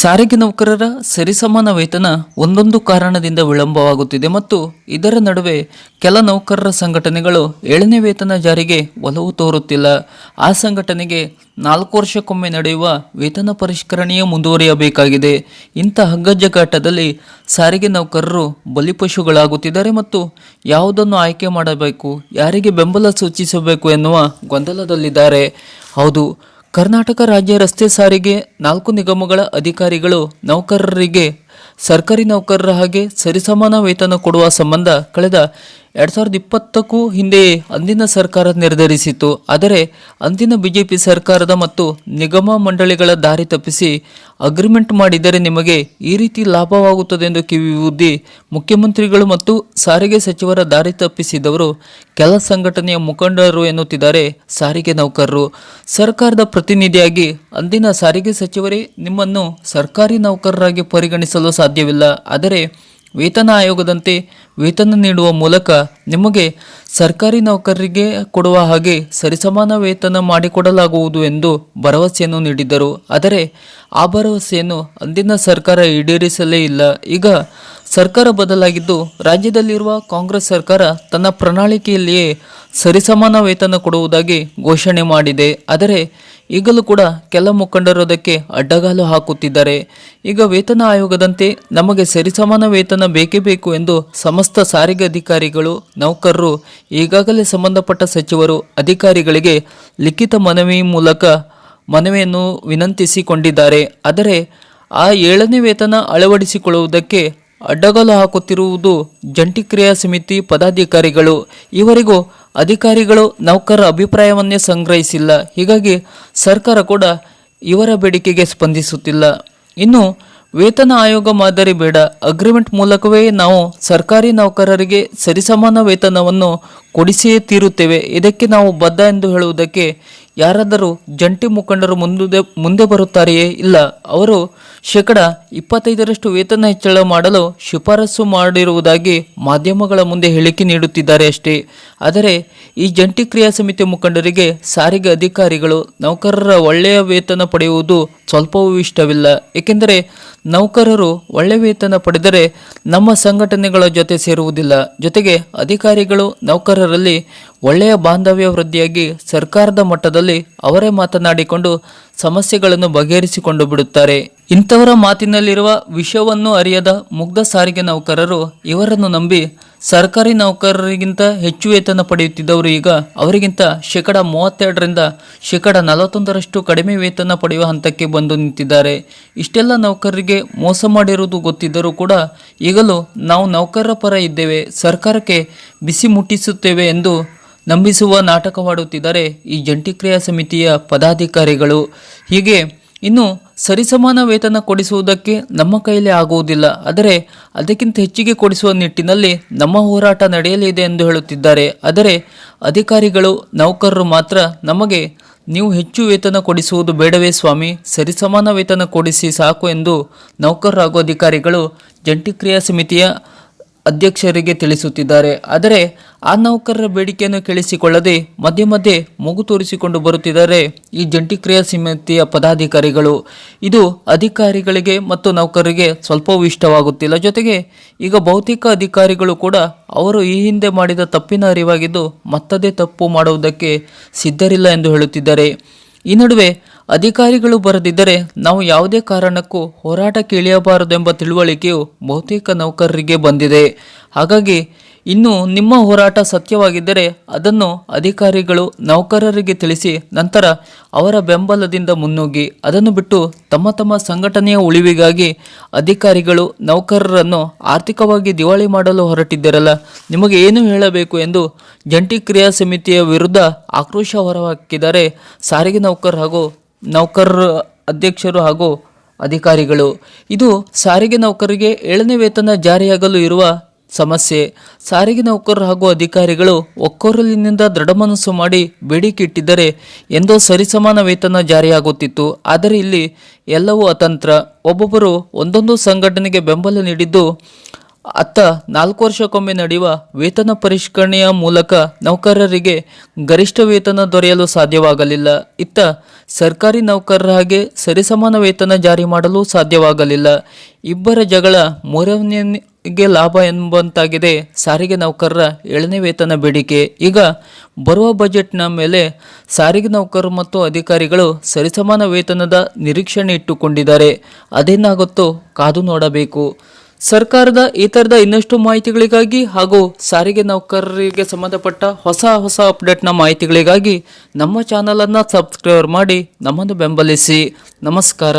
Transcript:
ಸಾರಿಗೆ ನೌಕರರ ಸರಿಸಮಾನ ವೇತನ ಒಂದೊಂದು ಕಾರಣದಿಂದ ವಿಳಂಬವಾಗುತ್ತಿದೆ ಮತ್ತು ಇದರ ನಡುವೆ ಕೆಲ ನೌಕರರ ಸಂಘಟನೆಗಳು ಏಳನೇ ವೇತನ ಜಾರಿಗೆ ಒಲವು ತೋರುತ್ತಿಲ್ಲ. ಆ ಸಂಘಟನೆಗೆ ನಾಲ್ಕು ವರ್ಷಕ್ಕೊಮ್ಮೆ ನಡೆಯುವ ವೇತನ ಪರಿಷ್ಕರಣೆಯೇ ಮುಂದುವರಿಯಬೇಕಾಗಿದೆ. ಇಂಥ ಹಗ್ಗಜ್ಜಗಾಟದಲ್ಲಿ ಸಾರಿಗೆ ನೌಕರರು ಬಲಿಪಶುಗಳಾಗುತ್ತಿದ್ದಾರೆ ಮತ್ತು ಯಾವುದನ್ನು ಆಯ್ಕೆ ಮಾಡಬೇಕು, ಯಾರಿಗೆ ಬೆಂಬಲ ಸೂಚಿಸಬೇಕು ಎನ್ನುವ ಗೊಂದಲದಲ್ಲಿದ್ದಾರೆ. ಹೌದು ಕರ್ನಾಟಕ ರಾಜ್ಯ ರಸ್ತೆ ಸಾರಿಗೆ ನಾಲ್ಕು ನಿಗಮಗಳ ಅಧಿಕಾರಿಗಳು ನೌಕರರಿಗೆ ಸರ್ಕಾರಿ ನೌಕರರ ಹಾಗೆ ಸರಿಸಮಾನ ವೇತನ ಕೊಡುವ ಸಂಬಂಧ ಕಳೆದ ಎರಡ್ ಸಾವಿರದ ಇಪ್ಪತ್ತಕ್ಕೂ ಹಿಂದೆಯೇ ಅಂದಿನ ಸರ್ಕಾರ ನಿರ್ಧರಿಸಿತ್ತು. ಆದರೆ ಅಂದಿನ ಬಿಜೆಪಿ ಸರ್ಕಾರದ ಮತ್ತು ನಿಗಮ ಮಂಡಳಿಗಳ ದಾರಿ ತಪ್ಪಿಸಿ ಅಗ್ರಿಮೆಂಟ್ ಮಾಡಿದರೆ ನಿಮಗೆ ಈ ರೀತಿ ಲಾಭವಾಗುತ್ತದೆ ಎಂದು ಕಿವಿಯುವುದಿ ಮುಖ್ಯಮಂತ್ರಿಗಳು ಮತ್ತು ಸಾರಿಗೆ ಸಚಿವರ ದಾರಿ ತಪ್ಪಿಸಿದವರು ಕೆಲ ಸಂಘಟನೆಯ ಮುಖಂಡರು ಎನ್ನುತ್ತಿದ್ದಾರೆ ಸಾರಿಗೆ ನೌಕರರು. ಸರ್ಕಾರದ ಪ್ರತಿನಿಧಿಯಾಗಿ ಅಂದಿನ ಸಾರಿಗೆ ಸಚಿವರೇ ನಿಮ್ಮನ್ನು ಸರ್ಕಾರಿ ನೌಕರರಾಗಿ ಪರಿಗಣಿಸಲು ಸಾಧ್ಯವಿಲ್ಲ. ಆದರೆ ವೇತನ ಆಯೋಗದಂತೆ ವೇತನ ನೀಡುವ ಮೂಲಕ ನಿಮಗೆ ಸರ್ಕಾರಿ ನೌಕರರಿಗೆ ಕೊಡುವ ಹಾಗೆ ಸರಿಸಮಾನ ವೇತನ ಮಾಡಿಕೊಡಲಾಗುವುದು ಎಂದು ಭರವಸೆಯನ್ನು ನೀಡಿದ್ದರು. ಆದರೆ ಆ ಭರವಸೆಯನ್ನು ಅಂದಿನ ಸರ್ಕಾರ ಈಡೇರಿಸಲೇ ಇಲ್ಲ. ಈಗ ಸರ್ಕಾರ ಬದಲಾಗಿದ್ದು ರಾಜ್ಯದಲ್ಲಿರುವ ಕಾಂಗ್ರೆಸ್ ಸರ್ಕಾರ ತನ್ನ ಪ್ರಣಾಳಿಕೆಯಲ್ಲಿಯೇ ಸರಿಸಮಾನ ವೇತನ ಕೊಡುವುದಾಗಿ ಘೋಷಣೆ ಮಾಡಿದೆ. ಆದರೆ ಈಗಲೂ ಕೂಡ ಕೆಲ ಮುಖಂಡರು ಅದಕ್ಕೆ ಅಡ್ಡಗಾಲು ಹಾಕುತ್ತಿದ್ದಾರೆ. ಈಗ ವೇತನ ಆಯೋಗದಂತೆ ನಮಗೆ ಸರಿಸಮಾನ ವೇತನ ಬೇಕೇ ಬೇಕು ಎಂದು ಸಮಸ್ತ ಸಾರಿಗೆ ಅಧಿಕಾರಿಗಳು, ನೌಕರರು, ಈಗಾಗಲೇ ಸಂಬಂಧಪಟ್ಟ ಸಚಿವರು, ಅಧಿಕಾರಿಗಳಿಗೆ ಲಿಖಿತ ಮನವಿ ಮೂಲಕ ಮನವಿಯನ್ನು ವಿನಂತಿಸಿಕೊಂಡಿದ್ದಾರೆ. ಆದರೆ ಆ ಏಳನೇ ವೇತನ ಅಳವಡಿಸಿಕೊಳ್ಳುವುದಕ್ಕೆ ಅಡ್ಡಗಾಲು ಹಾಕುತ್ತಿರುವುದು ಜಂಟಿ ಕ್ರಿಯಾ ಸಮಿತಿ ಪದಾಧಿಕಾರಿಗಳು. ಇವರಿಗೂ ಅಧಿಕಾರಿಗಳು ನೌಕರರ ಅಭಿಪ್ರಾಯವನ್ನೇ ಸಂಗ್ರಹಿಸಿಲ್ಲ. ಹೀಗಾಗಿ ಸರ್ಕಾರ ಕೂಡ ಇವರ ಬೇಡಿಕೆಗೆ ಸ್ಪಂದಿಸುತ್ತಿಲ್ಲ. ಇನ್ನು ವೇತನ ಆಯೋಗ ಮಾದರಿ ಬೇಡ. ಅಗ್ರಿಮೆಂಟ್ ಮೂಲಕವೇ ನಾವು ಸರ್ಕಾರಿ ನೌಕರರಿಗೆ ಸರಿಸಮಾನ ವೇತನವನ್ನು ಕೊಡಿಸಿಯೇ ತೀರುತ್ತೇವೆ. ಇದಕ್ಕೆ ನಾವು ಬದ್ಧ ಎಂದು ಹೇಳುವುದಕ್ಕೆ ಯಾರಾದರೂ ಜಂಟಿ ಮುಖಂಡರು ಮುಂದೆ ಮುಂದೆ ಬರುತ್ತಾರೆಯೇ ಇಲ್ಲ, ಅವರು ಶೇಕಡ ಇಪ್ಪತ್ತೈದರಷ್ಟು ವೇತನ ಹೆಚ್ಚಳ ಮಾಡಲು ಶಿಫಾರಸು ಮಾಡಿರುವುದಾಗಿ ಮಾಧ್ಯಮಗಳ ಮುಂದೆ ಹೇಳಿಕೆ ನೀಡುತ್ತಿದ್ದಾರೆ ಅಷ್ಟೇ. ಆದರೆ, ಈ ಜಂಟಿ ಕ್ರಿಯಾ ಸಮಿತಿ ಮುಖಂಡರಿಗೆ ಸಾರಿಗೆ ಅಧಿಕಾರಿಗಳು, ನೌಕರರ ಒಳ್ಳೆಯ ವೇತನ ಪಡೆಯುವುದು ಸ್ವಲ್ಪವೂ ಇಷ್ಟವಿಲ್ಲ. ಏಕೆಂದರೆ ನೌಕರರು ಒಳ್ಳೆ ವೇತನ ಪಡೆದರೆ ನಮ್ಮ ಸಂಘಟನೆಗಳ ಜೊತೆ ಸೇರುವುದಿಲ್ಲ. ಜೊತೆಗೆ ಅಧಿಕಾರಿಗಳು ನೌಕರರಲ್ಲಿ ಒಳ್ಳೆಯ ಬಾಂಧವ್ಯ ವೃದ್ಧಿಯಾಗಿ ಸರ್ಕಾರದ ಮಟ್ಟದಲ್ಲಿ ಅವರೇ ಮಾತನಾಡಿಕೊಂಡು ಸಮಸ್ಯೆಗಳನ್ನು ಬಗೆಹರಿಸಿಕೊಂಡು ಬಿಡುತ್ತಾರೆ. ಇಂಥವರ ಮಾತಿನಲ್ಲಿರುವ ವಿಷಯವನ್ನು ಅರಿಯದ ಮುಗ್ಧ ಸಾರಿಗೆ ನೌಕರರು ಇವರನ್ನು ನಂಬಿ ಸರ್ಕಾರಿ ನೌಕರರಿಗಿಂತ ಹೆಚ್ಚು ವೇತನ ಪಡೆಯುತ್ತಿದ್ದವರು ಈಗ ಅವರಿಗಿಂತ ಶೇಕಡ ಮೂವತ್ತೆರಡರಿಂದ ಶೇಕಡ ನಲವತ್ತೊಂದರಷ್ಟು ಕಡಿಮೆ ವೇತನ ಪಡೆಯುವ ಹಂತಕ್ಕೆ ಬಂದು ನಿಂತಿದ್ದಾರೆ. ಇಷ್ಟೆಲ್ಲ ನೌಕರರಿಗೆ ಮೋಸ ಮಾಡಿರುವುದು ಗೊತ್ತಿದ್ದರೂ ಕೂಡ ಈಗಲೂ ನಾವು ನೌಕರರ ಪರ ಇದ್ದೇವೆ. ಸರ್ಕಾರಕ್ಕೆ ಬಿಸಿ ಮುಟ್ಟಿಸುತ್ತೇವೆ ಎಂದು ನಂಬಿಸುವ ನಾಟಕವಾಡುತ್ತಿದ್ದಾರೆ ಈ ಜಂಟಿ ಕ್ರಿಯಾ ಸಮಿತಿಯ ಪದಾಧಿಕಾರಿಗಳು. ಹೀಗೆ ಇನ್ನು ಸರಿಸಮಾನ ವೇತನ ಕೊಡಿಸುವುದಕ್ಕೆ ನಮ್ಮ ಕೈಯಲ್ಲಿ ಆಗುವುದಿಲ್ಲ. ಆದರೆ ಅದಕ್ಕಿಂತ ಹೆಚ್ಚಿಗೆ ಕೊಡಿಸುವ ನಿಟ್ಟಿನಲ್ಲಿ ನಮ್ಮ ಹೋರಾಟ ನಡೆಯಲಿದೆ ಎಂದು ಹೇಳುತ್ತಿದ್ದಾರೆ. ಆದರೆ ಅಧಿಕಾರಿಗಳು, ನೌಕರರು ಮಾತ್ರ ನಮಗೆ ನೀವು ಹೆಚ್ಚು ವೇತನ ಕೊಡಿಸುವುದು ಬೇಡವೇ ಸ್ವಾಮಿ. ಸರಿಸಮಾನ ವೇತನ ಕೊಡಿಸಿ ಸಾಕು ಎಂದು ನೌಕರರು ಹಾಗೂ ಅಧಿಕಾರಿಗಳು ಜಂಟಿ ಕ್ರಿಯಾ ಸಮಿತಿಯ ಅಧ್ಯಕ್ಷರಿಗೆ ತಿಳಿಸುತ್ತಿದ್ದಾರೆ. ಆದರೆ ಆ ನೌಕರರ ಬೇಡಿಕೆಯನ್ನು ಕೇಳಿಸಿಕೊಳ್ಳದೆ ಮಧ್ಯೆ ಮಧ್ಯೆ ಮಗು ತೋರಿಸಿಕೊಂಡು ಬರುತ್ತಿದ್ದಾರೆ ಈ ಜಂಟಿ ಕ್ರಿಯಾ ಸಮಿತಿಯ ಪದಾಧಿಕಾರಿಗಳು. ಇದು ಅಧಿಕಾರಿಗಳಿಗೆ ಮತ್ತು ನೌಕರರಿಗೆ ಸ್ವಲ್ಪವೂ ಇಷ್ಟವಾಗುತ್ತಿಲ್ಲ. ಜೊತೆಗೆ ಈಗ ಬಹುತೇಕ ಅಧಿಕಾರಿಗಳು ಕೂಡ ಅವರು ಈ ಹಿಂದೆ ಮಾಡಿದ ತಪ್ಪಿನ ಅರಿವಾಗಿದ್ದು ಮತ್ತದೇ ತಪ್ಪು ಮಾಡುವುದಕ್ಕೆ ಸಿದ್ಧರಿಲ್ಲ ಎಂದು ಹೇಳುತ್ತಿದ್ದಾರೆ. ಈ ನಡುವೆ ಅಧಿಕಾರಿಗಳು ಬರದಿದ್ದರೆ ನಾವು ಯಾವುದೇ ಕಾರಣಕ್ಕೂ ಹೋರಾಟಕ್ಕೆ ಇಳಿಯಬಾರದೆಂಬ ತಿಳುವಳಿಕೆಯು ಬಹುತೇಕ ನೌಕರರಿಗೆ ಬಂದಿದೆ. ಹಾಗಾಗಿ ಇನ್ನು ನಿಮ್ಮ ಹೋರಾಟ ಸತ್ಯವಾಗಿದ್ದರೆ ಅದನ್ನು ಅಧಿಕಾರಿಗಳು ನೌಕರರಿಗೆ ತಿಳಿಸಿ ನಂತರ ಅವರ ಬೆಂಬಲದಿಂದ ಮುನ್ನುಗ್ಗಿ ಅದನ್ನು ಬಿಟ್ಟು ತಮ್ಮ ತಮ್ಮ ಸಂಘಟನೆಯ ಉಳಿವಿಗಾಗಿ ಅಧಿಕಾರಿಗಳು ನೌಕರರನ್ನು ಆರ್ಥಿಕವಾಗಿ ದಿವಾಳಿ ಮಾಡಲು ಹೊರಟಿದ್ದರಲ್ಲ? ನಿಮಗೆ ಏನು ಹೇಳಬೇಕು ಎಂದು ಜಂಟಿ ಕ್ರಿಯಾ ಸಮಿತಿಯ ವಿರುದ್ಧ ಆಕ್ರೋಶ ಹೊರಹಾಕಿದ್ದಾರೆ ಸಾರಿಗೆ ನೌಕರ ಹಾಗೂ ನೌಕರರ ಅಧ್ಯಕ್ಷರು ಹಾಗೂ ಅಧಿಕಾರಿಗಳು. ಇದು ಸಾರಿಗೆ ನೌಕರರಿಗೆ ಏಳನೇ ವೇತನ ಜಾರಿಯಾಗಲು ಇರುವ ಸಮಸ್ಯೆ. ಸಾರಿಗೆ ನೌಕರರು ಹಾಗೂ ಅಧಿಕಾರಿಗಳು ಒಕ್ಕೊರಲಿನಿಂದ ದೃಢ ಮನಸ್ಸು ಮಾಡಿ ಬೇಡಿಕೆ ಇಟ್ಟಿದ್ದರೆ ಎಂದೋ ಸರಿಸಮಾನ ವೇತನ ಜಾರಿಯಾಗುತ್ತಿತ್ತು. ಆದರೆ ಇಲ್ಲಿ ಎಲ್ಲವೂ ಅತಂತ್ರ. ಒಬ್ಬೊಬ್ಬರು ಒಂದೊಂದು ಸಂಘಟನೆಗೆ ಬೆಂಬಲ ನೀಡಿದ್ದು, ಅತ್ತ ನಾಲ್ಕು ವರ್ಷಕ್ಕೊಮ್ಮೆ ನಡೆಯುವ ವೇತನ ಪರಿಷ್ಕರಣೆಯ ಮೂಲಕ ನೌಕರರಿಗೆ ಗರಿಷ್ಠ ವೇತನ ದೊರೆಯಲು ಸಾಧ್ಯವಾಗಲಿಲ್ಲ. ಇತ್ತ ಸರ್ಕಾರಿ ನೌಕರರ ಹಾಗೆ ಸರಿಸಮಾನ ವೇತನ ಜಾರಿ ಮಾಡಲು ಸಾಧ್ಯವಾಗಲಿಲ್ಲ. ಇಬ್ಬರ ಜಗಳ ಮೂರನೆಗೆ ಲಾಭ ಎಂಬಂತಾಗಿದೆ. ಸಾರಿಗೆ ನೌಕರರ ಏಳನೇ ವೇತನ ಬೇಡಿಕೆ. ಈಗ ಬರುವ ಬಜೆಟ್ನ ಮೇಲೆ ಸಾರಿಗೆ ನೌಕರರು ಮತ್ತು ಅಧಿಕಾರಿಗಳು ಸರಿಸಮಾನ ವೇತನದ ನಿರೀಕ್ಷಣೆ ಇಟ್ಟುಕೊಂಡಿದ್ದಾರೆ. ಅದೇನಾಗುತ್ತೋ ಕಾದು ನೋಡಬೇಕು. ಸರ್ಕಾರದ ಈ ಥರದ ಇನ್ನಷ್ಟು ಮಾಹಿತಿಗಳಿಗಾಗಿ ಹಾಗೂ ಸಾರಿಗೆ ನೌಕರರಿಗೆ ಸಂಬಂಧಪಟ್ಟ ಹೊಸ ಹೊಸ ಅಪ್ಡೇಟ್ನ ಮಾಹಿತಿಗಳಿಗಾಗಿ ನಮ್ಮ ಚಾನಲನ್ನು ಸಬ್ಸ್ಕ್ರೈಬ್ ಮಾಡಿ ನಮ್ಮನ್ನು ಬೆಂಬಲಿಸಿ. ನಮಸ್ಕಾರ.